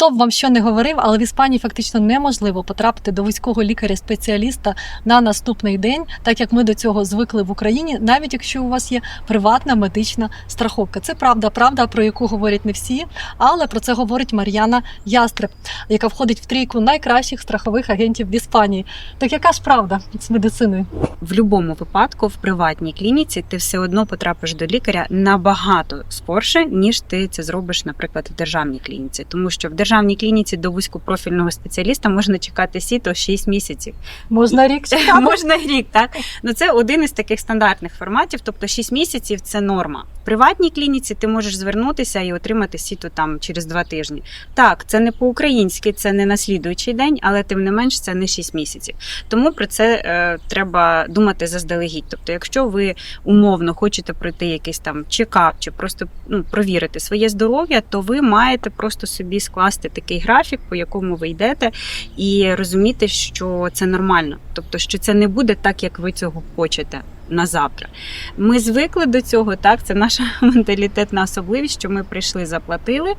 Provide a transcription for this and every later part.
Хто б вам що не говорив, але в Іспанії фактично неможливо потрапити до військового лікаря-спеціаліста на наступний день, так як ми до цього звикли в Україні, навіть якщо у вас є приватна медична страховка. Це правда, правда, про яку говорять не всі, але про це говорить Мар'яна Ястреб, яка входить в трійку найкращих страхових агентів в Іспанії. Так яка ж правда з медициною? В будь-якому випадку в приватній клініці ти все одно потрапиш до лікаря набагато скорше, ніж ти це зробиш, наприклад, в державній клініці. Тому що в державній клініці до вузькопрофільного спеціаліста можна чекати сіто 6 місяців. Можна рік чекати? Можна рік, так? Ну це один із таких стандартних форматів, тобто 6 місяців це норма. В приватній клініці ти можеш звернутися і отримати сіто там через 2 тижні. Так, це не по-українськи, це не на слідуючий день, але тим не менш це не 6 місяців. Тому про це е, треба думати заздалегідь. Тобто, якщо ви умовно хочете пройти якийсь там чекап чи просто ну, провірити своє здоров'я, то ви маєте просто собі скласти такий графік, по якому ви йдете, і розуміти, що це нормально, тобто, що це не буде так, як ви цього хочете. На завтра ми звикли до цього, так це наша менталітетна особливість, що ми прийшли, заплатили,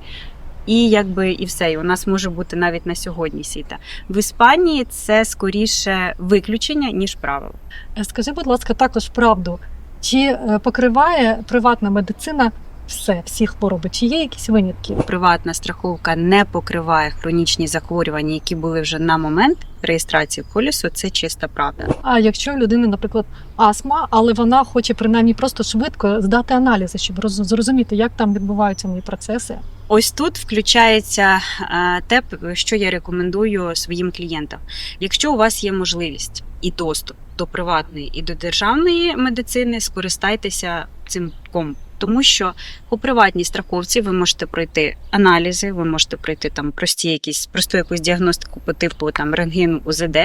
і якби і все. І у нас може бути навіть на сьогодні сіта. В Іспанії це скоріше виключення ніж правило. Е, Скажи, будь ласка, також правду. Чи е, покриває приватна медицина все, всі хвороби? Чи є якісь винятки? Приватна страховка не покриває хронічні захворювання, які були вже на момент реєстрації полісу. Це чиста правда. А якщо у людини, наприклад, астма, але вона хоче принаймні просто швидко здати аналізи, щоб роз- зрозуміти, як там відбуваються мої процеси. Ось тут включається е, те, що я рекомендую своїм клієнтам. Якщо у вас є можливість і доступ до приватної і до державної медицини, скористайтеся цим комбо. Тому що по приватній страховці ви можете пройти аналізи, ви можете пройти там прості якісь просту якусь діагностику по типу там рентген УЗД.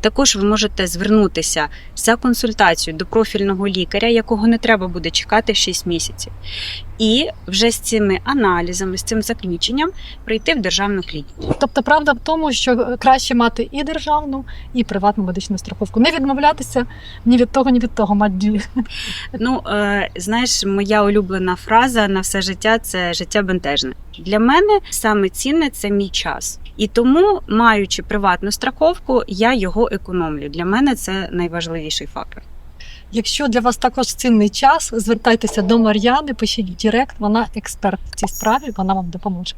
Також ви можете звернутися за консультацією до профільного лікаря, якого не треба буде чекати 6 місяців. І вже з цими аналізами, з цим заключенням прийти в державну клініку. Тобто, правда в тому, що краще мати і державну, і приватну медичну страховку. Не відмовлятися ні від того, ні від того. мать. Ну е, знаєш, моя улюблена фраза на все життя це життя бентежне. Для мене саме цінне це мій час. І тому, маючи приватну страховку, я його економлю. Для мене це найважливіший фактор. Якщо для вас також цінний час, звертайтеся до Мар'яни, пишіть в Директ, вона експерт в цій справі, вона вам допоможе.